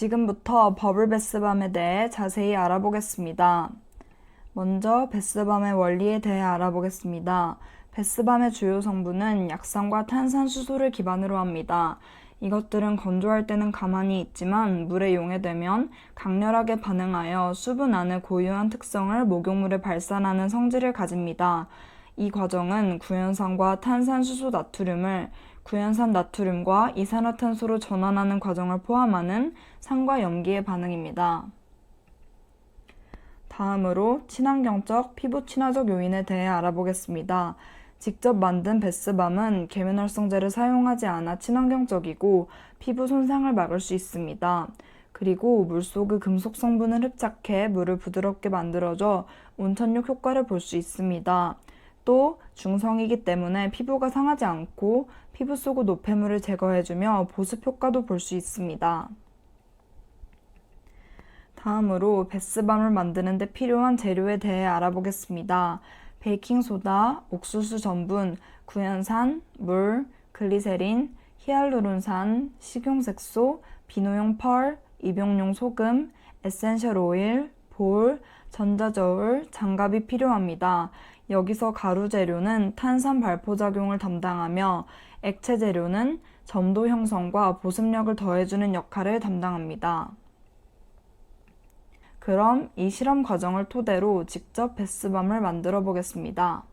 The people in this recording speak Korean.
지금부터 버블 베스밤에 대해 자세히 알아보겠습니다. 먼저 베스밤의 원리에 대해 알아보겠습니다. 베스밤의 주요 성분은 약산과 탄산수소를 기반으로 합니다. 이것들은 건조할 때는 가만히 있지만 물에 용해되면 강렬하게 반응하여 수분 안의 고유한 특성을 목욕물에 발산하는 성질을 가집니다. 이 과정은 구연산과 탄산수소 나트륨을 구연산 나트륨과 이산화탄소로 전환하는 과정을 포함하는 산과 염기의 반응입니다. 다음으로 친환경적 피부 친화적 요인에 대해 알아보겠습니다. 직접 만든 베스밤은 계면활성제를 사용하지 않아 친환경적이고 피부 손상을 막을 수 있습니다. 그리고 물속의 금속 성분을 흡착해 물을 부드럽게 만들어줘 온천욕 효과를 볼 수 있습니다. 또 중성이기 때문에 피부가 상하지 않고 피부 속의 노폐물을 제거해주며 보습 효과도 볼 수 있습니다. 다음으로 베스밤을 만드는 데 필요한 재료에 대해 알아보겠습니다. 베이킹소다, 옥수수 전분, 구연산, 물, 글리세린, 히알루론산, 식용색소, 비누용 펄, 입용용 소금, 에센셜 오일, 볼, 전자저울, 장갑이 필요합니다. 여기서 가루 재료는 탄산 발포 작용을 담당하며 액체 재료는 점도 형성과 보습력을 더해주는 역할을 담당합니다. 그럼 이 실험 과정을 토대로 직접 베스밤을 만들어 보겠습니다.